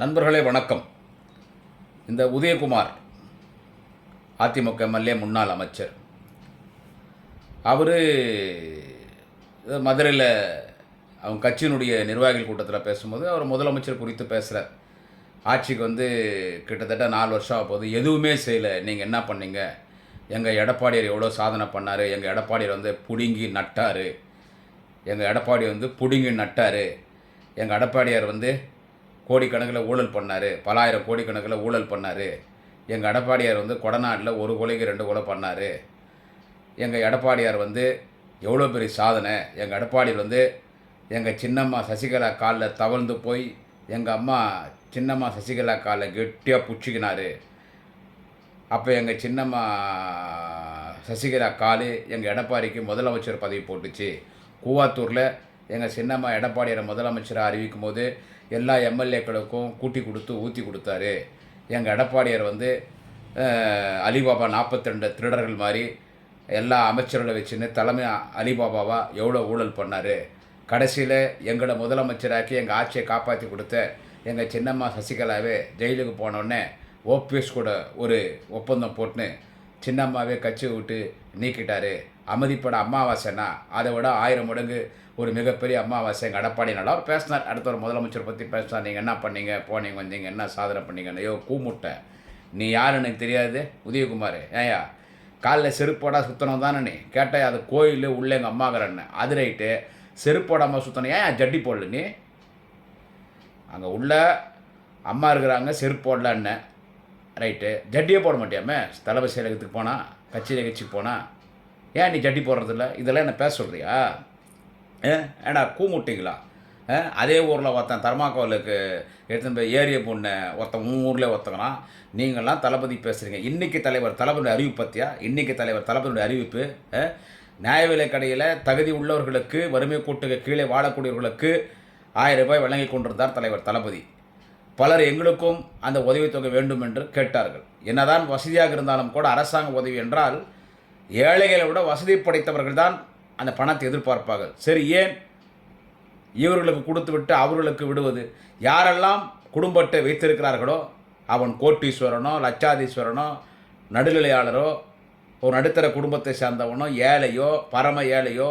நண்பர்களே வணக்கம். இந்த உதயகுமார் அதிமுக எம்எல்ஏ முன்னாள் அமைச்சர். அவர் மதுரையில் அவங்க கட்சியினுடைய நிர்வாகிகள் கூட்டத்தில் பேசும்போது அவர் முதலமைச்சர் குறித்து பேசுகிறார் ஆட்சிக்கு வந்து கிட்டத்தட்ட நாலு வருஷம் ஆக போகுது. எதுவுமே செய்யலை. நீங்கள் என்ன பண்ணீங்க? எங்கள் எடப்பாடியார் எவ்வளோ சாதனை பண்ணார்? எங்கள் எடப்பாடியார் வந்து புடுங்கி நட்டார். எங்கள் எடப்பாடி வந்து புடுங்கி நட்டார். எங்கள் எடப்பாடியார் வந்து கோடிக்கணக்கில் ஊழல் பண்ணார் பலாயிரம் கோடிக்கணக்கில் ஊழல் பண்ணார். எங்கள் எடப்பாடியார் வந்து கொடநாட்டில் ஒரு கொலைக்கு ரெண்டு கொலை பண்ணார். எங்கள் எடப்பாடியார் வந்து எவ்வளோ பெரிய சாதனை. எங்கள் எடப்பாடியில் வந்து எங்கள் சின்னம்மா சசிகலா காலில் தவழ்ந்து போய் எங்கள் அம்மா சின்னம்மா சசிகலா காலில் கெட்டியாக பிடிச்சிக்கினாரு. அப்போ எங்கள் சின்னம்மா சசிகலா காலு எங்கள் எடப்பாடிக்கு முதலமைச்சர் பதவி போட்டுச்சு. கூவாத்தூரில் எங்கள் சின்னம்மா எடப்பாடியாரை முதலமைச்சராக அறிவிக்கும் போது எல்லா எம்எல்ஏக்களுக்கும் கூட்டி கொடுத்து ஊற்றி கொடுத்தாரு. எங்கள் எடப்பாடியார் வந்து அலிபாபா நாற்பத்தி ரெண்டு திருடர்கள் மாதிரி எல்லா அமைச்சர்களை வச்சுன்னு தலைமை அலிபாபாவா எவ்வளோ ஊழல் பண்ணார். கடைசியில் எங்களை முதலமைச்சராக்கி எங்கள் ஆட்சியை காப்பாற்றி கொடுத்த எங்கள் சின்னம்மா சசிகலாவே ஜெயிலுக்கு போனோடனே ஓபிஎஸ் கூட ஒரு ஒப்பந்தம் போட்டுன்னு சின்னம்மாவே கட்சி விட்டு நீக்கிட்டார். அமைதிப்பட அமாவாசைனா அதை விட ஆயிரம் மடங்கு ஒரு மிகப்பெரிய அமாவாசை எங்கள் எடப்பாடி நல்லா பேசினார். அடுத்த ஒரு முதலமைச்சர் பற்றி பேசினார். நீங்கள் என்ன பண்ணீங்க? போனீங்க வந்தீங்க என்ன சாதனை பண்ணீங்கன்னு ஐயோ கூமுட்டை. நீ யாருன்னு எனக்கு தெரியாது. உதயகுமார் ஏயா காலில் செருப்போடா சுத்தணும் தானே நீ? கேட்டால் அது கோயில் உள்ளே எங்கள் அம்மாக்கிறன்னு அது ரைட்டு. செருப்போடாமல் சுத்தணும். ஏன் ஜட்டி போடல நீ? அங்கே உள்ள அம்மா இருக்கிறாங்க செருப்பு போடலன்னு ரைட்டு. ஜட்டியே போட மாட்டியாமே? தலைமை செயலகத்துக்கு போனால் கட்சி நிகழ்ச்சிக்கு போனால் ஏன் நீ ஜட்டி போடுறதில்ல? இதெல்லாம் என்ன பேச சொல்கிறியா ஏடா கூமுட்டிங்களா? ஆ, அதே ஊரில் ஒருத்தன் தர்மாக்கோலுக்கு எடுத்துன்னு போய் ஏரிய பொண்ணு ஒருத்தன் உன் ஊரில் ஒருத்தங்களாம் நீங்கள்லாம் தளபதி பேசுகிறீங்க இன்றைக்கி தலைவர் தளபதியுடைய அறிவிப்பு பற்றியா இன்றைக்கி தலைவர் தளபதியுடைய அறிவிப்பு நியாய விலை கடையில் தகுதி உள்ளவர்களுக்கு வறுமை கூட்டுக்கு கீழே வாழக்கூடியவர்களுக்கு ஆயிரம் ரூபாய் வழங்கி கொண்டிருந்தார் தலைவர் தளபதி. பலர் எங்களுக்கும் அந்த உதவித்தொகை வேண்டும் என்று கேட்டார்கள். என்னதான் வசதியாக இருந்தாலும் கூட அரசாங்க உதவி என்றால் ஏழைகளை விட வசதி படைத்தவர்கள் தான் அந்த பணத்தை எதிர்பார்ப்பார்கள். சரி ஏன் இவர்களுக்கு கொடுத்து விட்டு அவர்களுக்கு விடுவது? யாரெல்லாம் குடும்பத்தை வைத்திருக்கிறார்களோ அவன் கோட்டீஸ்வரனோ லட்சாதீஸ்வரனோ நடுநிலையாளரோ ஒரு நடுத்தர குடும்பத்தை சேர்ந்தவனோ ஏழையோ பரம ஏழையோ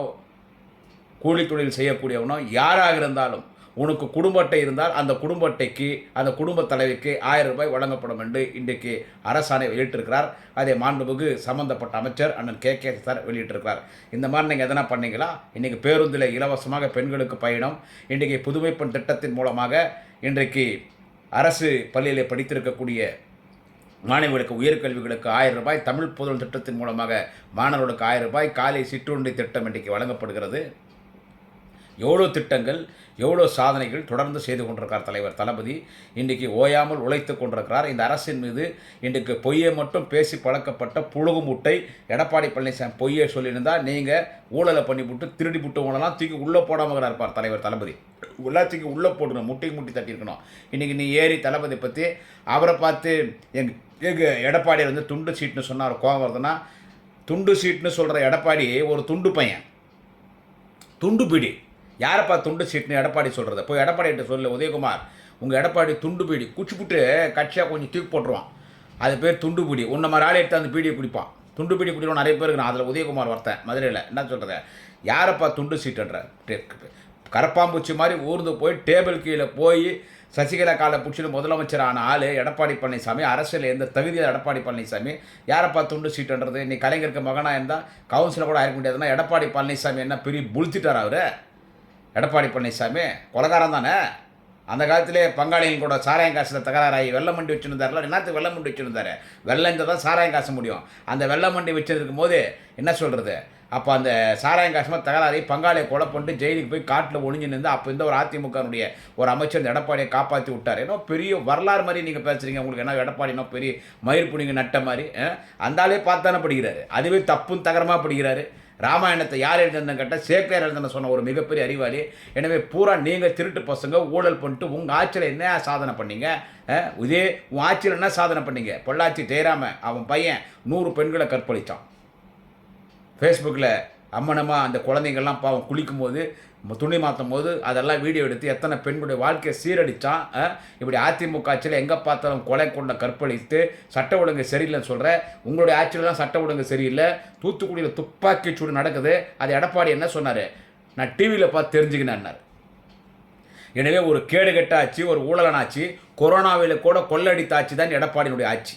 கூலி தொழில் செய்யக்கூடியவனோ யாராக இருந்தாலும் உனக்கு குடும்ப அட்டை இருந்தால் அந்த குடும்ப அட்டைக்கு அந்த குடும்ப தலைவிக்கு ஆயிரம் ரூபாய் வழங்கப்படும் என்று இன்றைக்கு அரசாணை வெளியிட்டிருக்கிறார். அதே மாண்புமிகு சம்பந்தப்பட்ட அமைச்சர் அண்ணன் கே. கே. சார் வெளியிட்டிருக்கிறார். இந்த மாதிரி நீங்கள் எதனா பண்ணீங்களா? இன்றைக்கி பேருந்தில் இலவசமாக பெண்களுக்கு பயணம். இன்றைக்கி புதுமை பெண் திட்டத்தின் மூலமாக இன்றைக்கு அரசு பள்ளியில் படித்திருக்கக்கூடிய மாணவர்களுக்கு உயர்கல்விகளுக்கு ஆயிரம் ரூபாய் தமிழ் புதல் திட்டத்தின் மூலமாக மாணவர்களுக்கு ஆயிரம் ரூபாய் காலை சிற்றுண்டி திட்டம் இன்றைக்கு வழங்கப்படுகிறது. எவ்வளோ திட்டங்கள் எவ்வளோ சாதனைகள் தொடர்ந்து செய்து கொண்டிருக்கார் தலைவர் தளபதி. இன்றைக்கு ஓயாமல் உழைத்து கொண்டிருக்கிறார். இந்த அரசின் மீது இன்றைக்கு பொய்யை மட்டும் பேசி பழக்கப்பட்ட புழுகு முட்டை எடப்பாடி பழனிசாமி பொய்யை சொல்லியிருந்தால் நீங்கள் ஊழலை பண்ணிவிட்டு திருடி விட்டு ஊழலாம் தூக்கி உள்ளே போடாமல் இருப்பார் தலைவர் தளபதி. உள்ளே தூக்கி உள்ளே போடணும் முட்டி முட்டி தட்டியிருக்கணும். இன்றைக்கி நீ ஏறி தளபதி பற்றி அவரை பார்த்து எங் எங்கள் எடப்பாடியில் வந்து துண்டு சீட்னு சொன்னார் கோவம் வருதுன்னா துண்டு சீட்னு சொல்கிற எடப்பாடி ஒரு துண்டு பையன். துண்டு பிடி. யாரப்பா துண்டு சீட்னு எடப்பாடி சொல்கிறத போய் எடப்பாடிகிட்ட சொல்லு உதயகுமார். உங்கள் எடப்பாடி துண்டு பீடி. குச்சிப்புட்டு கட்சியாக கொஞ்சம் தூக்கி போட்டுருவான். அது பேர் துண்டு பீடி. உன்ன மாதிரி ஆளை எடுத்து அந்த பீடியை குடிப்பான். துண்டு பீடி குடிக்கிறவன் நிறைய பேர் இருக்கிறான் அதில் உதயகுமார் ஒருத்தன் மதுரையில். என்ன சொல்கிறது யாரப்பா துண்டு சீட்டுன்ற? கரப்பாம்பூச்சி மாதிரி ஊர்ந்து போய் டேபிள் கீழே போய் சசிகலா காலை பிடிச்சிட்டு முதலமைச்சரான ஆள் எடப்பாடி பழனிசாமி அரசியல் எந்த தகுதியாக எடப்பாடி பழனிசாமி யாரப்பா துண்டு சீட்டுன்றது? நீ கலைஞருக்கு மகனாக இருந்தால் கவுன்சிலர் கூட ஆயிருக்க முடியாதுன்னா எடப்பாடி பழனிசாமி என்ன பெரிய புளுத்திட்டார் அவர்? எடப்பாடி பழனிசாமி கொலகாரம் தானே? அந்த காலத்திலே பங்காளிகள் கூட சாராயம் காசில் தகராறாகி வெள்ளம் மண்டி வச்சுருந்தாருல என்னத்துக்கு வெள்ளம் மண்டி வச்சுருந்தாரு. வெள்ளம் தான் சாராயம் காசு முடியும். அந்த வெள்ளம் மண்டி வச்சுருக்கும் போது என்ன சொல்கிறது அப்போ அந்த சாராயம் காசுமா தகராறி பங்காளியை கொலை பண்ணிட்டு ஜெயிலுக்கு போய் காட்டில் ஒளிஞ்சு நின்று அப்போ இந்த ஒரு அதிமுகனுடைய ஒரு அமைச்சர் இந்த எடப்பாடியை காப்பாற்றி விட்டார். ஏன்னா பெரிய வரலாறு மாதிரி நீங்கள் பேசுகிறீங்க உங்களுக்கு என்ன எடப்பாடினா பெரிய மயிர் புனிங்க நட்ட மாதிரி அந்தாலே பார்த்தானே படிக்கிறாரு. அதுவே தப்பும் தகரமாக படிக்கிறாரு. ராமாயணத்தை யார் எழுதுன்னு கேட்டால் சேக்கியார் எழுதின சொன்ன ஒரு மிகப்பெரிய அறிவாளி. எனவே பூரா நீங்கள் திருட்டு பசங்க ஊழல் பண்ணிட்டு உங்கள் ஆட்சியில் என்ன சாதனை பண்ணீங்க? இதே உன் ஆட்சியில் என்ன சாதனை பண்ணீங்க? பொள்ளாச்சி ஜெயராம அவன் பையன் நூறு பெண்களை கற்பழித்தான் ஃபேஸ்புக்கில் அம்மனமாக அந்த குழந்தைங்கள்லாம் பாவம் குளிக்கும் போது துணி மாற்றும் போது அதெல்லாம் வீடியோ எடுத்து எத்தனை பெண்களுடைய வாழ்க்கையை சீரடித்தான் இப்படி அதிமுக ஆட்சியில் எங்கே பார்த்தாலும் கொலை கொண்ட கற்பழித்து சட்ட ஒழுங்கு சரியில்லைன்னு சொல்கிற உங்களுடைய ஆட்சியில் தான் சட்ட ஒழுங்கு சரியில்லை தூத்துக்குடியில் துப்பாக்கி சூடு நடக்குது அது எடப்பாடி என்ன சொன்னார்? நான் டிவியில் பார்த்து தெரிஞ்சுக்கினேன்னாரு. எனவே ஒரு கேடுகெட்ட ஆட்சி ஒரு ஊழலன் ஆட்சி கொரோனாவில் கூட கொள்ளடித்த ஆட்சி தான் எடப்பாடியினுடைய ஆட்சி.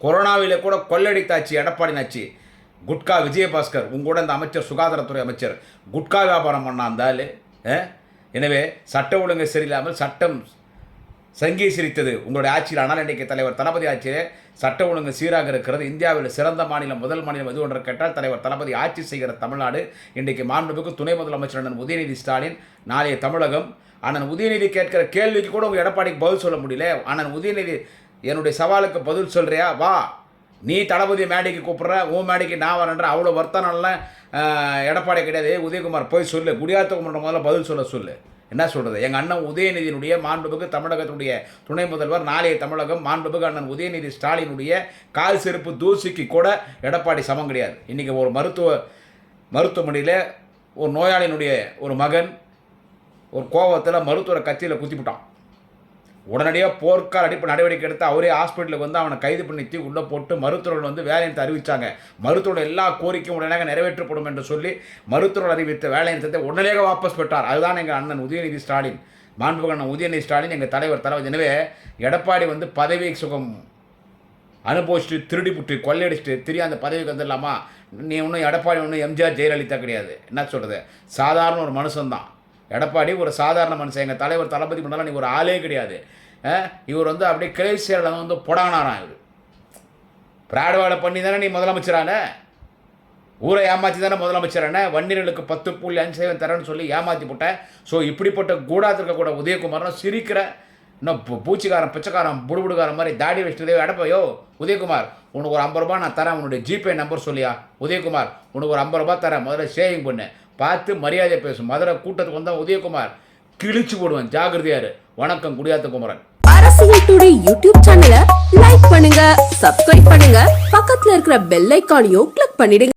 கொரோனாவில் கூட கொள்ளடித்த ஆட்சி எடப்பாடியின் ஆட்சி குட்கா விஜயபாஸ்கர் உங்களோட இந்த அமைச்சர் சுகாதாரத்துறை அமைச்சர் குட்கா வியாபாரம் பண்ணாந்தால் எனவே சட்ட ஒழுங்கு சரியில்லாமல் சட்டம் சங்கீசிரித்தது உங்களுடைய ஆட்சியில். ஆனால் இன்றைக்கு தலைவர் தளபதி ஆட்சியிலே சட்ட ஒழுங்கு சீராக இருக்கிறது. இந்தியாவில் சிறந்த மாநிலம் முதல் மாநிலம் எது ஒன்று கேட்டால் தலைவர் தளபதி ஆட்சி செய்கிற தமிழ்நாடு. இன்றைக்கு மாண்புமிகு துணை முதலமைச்சர் அண்ணன் உதயநிதி ஸ்டாலின் நாளைய தமிழகம். அண்ணன் உதயநிதி கேட்கிற கேள்விக்கு கூட உங்கள் எடப்பாடிக்கு பதில் சொல்ல முடியல. அண்ணன் உதயநிதி என்னுடைய சவாலுக்கு பதில் சொல்கிறியா வா. நீ தளபதி மேடைக்கு கூப்பிட்ற உன் மேடைக்கு நான் வரேன்ற அவ்வளோ வர்த்தனம்லாம் எடப்பாடி கிடையாது. உதயகுமார் போய் சொல்லு. குடியாத்த முதல்ல பதில் சொல்ல சொல்லு. என்ன சொல்கிறது எங்கள் அண்ணன் உதயநிதியினுடைய மாண்புமிகு தமிழகத்தினுடைய துணை முதல்வர் நாளைய தமிழகம் மாண்புமிகு அண்ணன் உதயநிதி ஸ்டாலினுடைய கால் செருப்பு தூசிக்கு கூட எடப்பாடி சமம் கிடையாது. இன்றைக்கி ஒரு மருத்துவ மருத்துவமனையில் ஒரு நோயாளியினுடைய ஒரு மகன் ஒரு கோபத்தில் மருத்துவரை கத்தியில் குத்திவிட்டான் உடனடியாக போர்க்கால் அடிப்பு நடவடிக்கை எடுத்து அவரே ஹாஸ்பிட்டலுக்கு வந்து அவனை கைது பண்ணி உள்ளே போட்டு மருத்துவர்கள் வந்து வேலை நிறுத்த அறிவித்தாங்க மருத்துவரோட எல்லா கோரிக்கையும் உடனடியாக நிறைவேற்றப்படும் என்று சொல்லி மருத்துவர்கள் அறிவித்த வேலை நிறுத்தத்தை உடனடியாக வாபஸ் பெற்றார். அதுதான் எங்கள் அண்ணன் உதயநிதி ஸ்டாலின். மாண்புகண்ணன் உதயநிதி ஸ்டாலின் எங்கள் தலைவர் தலைவர் எனவே எடப்பாடி வந்து பதவி சுகம் அனுபவிச்சுட்டு திருடி புட்டு கொள்ளையடிச்சுட்டு திரும்பி அந்த பதவிக்கு வந்துடலாமா? நீ ஒன்றும் எடப்பாடி ஒன்றும் எம்ஜிஆர் ஜெயலலிதா கிடையாது. என்ன சொல்கிறது சாதாரண ஒரு மனுஷன்தான். எடப்பாடி ஒரு சாதாரண மனுஷன். எங்கள் தலைவர் தளபதி பண்ணலாம் நீ ஒரு ஆளே கிடையாது. இவர் வந்து அப்படியே கிளை செயலில் வந்து புடானாராம் இவர். பிராடுவாடை பண்ணி தானே நீ முதலமைச்சரான ஊரை ஏமாற்றி தானே முதலமைச்சரான வண்டிகளுக்கு பத்து புள்ளி அஞ்சு சதவீதம் தரேன்னு சொல்லி ஏமாற்றி போட்டேன் ஸோ இப்படிப்பட்ட கூடாது இருக்கக்கூட உதயகுமார்னு சிரிக்கிற இன்னும் பூ- பூச்சிக்காரன் பிச்சைக்காரன் புடுபுடுக்காரன் மாதிரி தாடி வச்சுட்டு எடப்பையோ உதயகுமார் உனக்கு ஒரு ஐம்பது ரூபா நான் தரேன். உன்னுடைய ஜிபே நம்பர் சொல்லியா? உதயகுமார் உனக்கு ஒரு ஐம்பது ரூபாய் தரேன். முதல்ல சேவிங் பண்ணு. பார்த்து மரியாதை பேசும். மதுரை கூட்டத்துக்கு வந்தால் உதயகுமார் கிழிச்சு போடுவேன். ஜாகிரதையாரு வணக்கம் குடியாத்த குமரன். அரசியல் டுடே யூடியூப் சேனலை லைக் பண்ணுங்க சப்ஸ்கிரைப் பண்ணுங்க. பக்கத்துல இருக்கிற பெல் ஐக்கானையும் கிளிக் பண்ணிடுங்க.